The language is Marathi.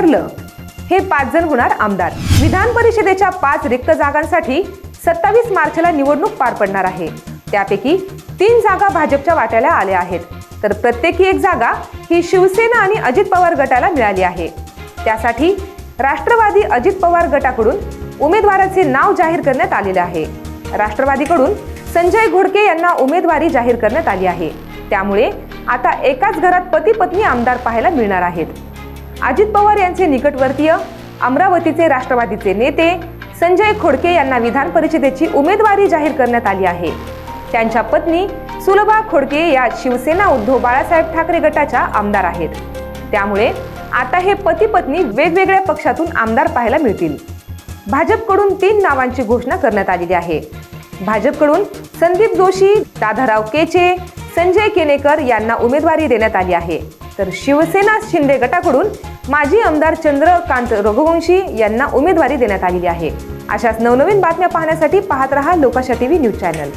ठरलं हे पाच जण होणार आमदार. विधान परिषदेच्या पाच रिक्त जागांसाठी सत्तावीस मार्चला निवडणूक पार पडणार आहे. त्यापैकी तीन जागा भाजपच्या वाट्याला आल्या आहेत. तर प्रत्येकी एक जागा ही शिवसेना आणि अजित पवार गटाला मिळाली आहे. त्यासाठी राष्ट्रवादी अजित पवार गटाकडून उमेदवाराचे नाव जाहीर करण्यात आलेले आहे. राष्ट्रवादीकडून संजय घोडके यांना उमेदवारी जाहीर करण्यात आली आहे. त्यामुळे आता एकाच घरात पती पत्नी आमदार पाहायला मिळणार आहेत. अजित पवार यांचे निकटवर्तीय अमरावतीचे राष्ट्रवादीचे नेते संजय खोडके यांना विधान परिषदेची उमेदवारी जाहीर करण्यात आली आहे. त्यांच्या पत्नी सुलभा खोडके या शिवसेना उद्धव बाळासाहेब ठाकरे गटाच्या आमदार आहेत. त्यामुळे आता हे पती पत्नी वेगवेगळ्या पक्षातून आमदार पाहायला मिळतील. भाजपकडून तीन नावांची घोषणा करण्यात आलेली आहे. भाजपकडून संदीप जोशी दादाराव केचे संजय केनेकर यांना उमेदवारी देण्यात आली आहे. तर शिवसेना शिंदे गटाकडून माजी आमदार चंद्रकांत रघुवंशी यांना उमेदवारी देण्यात आलेली आहे. अशाच नवनवीन बातम्या पाहण्यासाठी पाहत रहा लोकाशा टीव्ही न्यूज चॅनल.